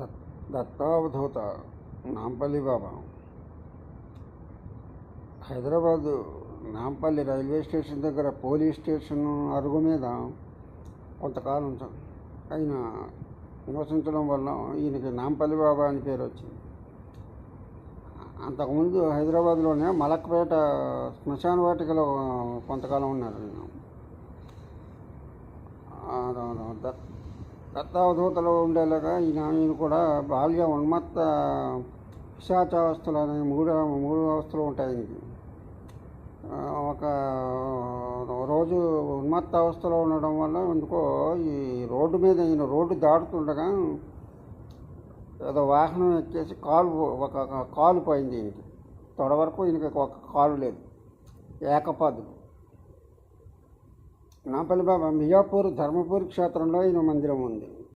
Dutt Dattavadhuta Nampally Baba. Hyderabad Nampally railway station దగ్గర police station అరుగు మీద కొంతకాలం ఆయన నివసించడం వల్ల ఈయనకి నాంపల్లి బాబా అని పేరు వచ్చింది. అంతకుముందు హైదరాబాద్లోనే మలక్పేట శ్మశాన వాటికలో కొంతకాలం ఉన్నారు. దత్తావధూతలో ఉండేలాగా ఈయన ఈయన కూడా బాల్య ఉన్మత్త పిశాచావస్థలు అనే మూడు మూడు అవస్థలు ఉంటాయి. ఆయనకి ఒక రోజు ఉన్మత్త అవస్థలో ఉండడం వల్ల ఎందుకో ఈ రోడ్డు మీద ఈయన రోడ్డు దాటుతుండగా ఏదో వాహనం ఎక్కేసి కాలు ఒక ఒక కాలు పోయింది ఈయనకి. తొడ వరకు ఈయనకి ఒక కాలు లేదు. ఏకపాదులు. నాపల్లి బాబా మియాపూర్ ధర్మపూర్ క్షేత్రంలో ఈయన మందిరం ఉంది.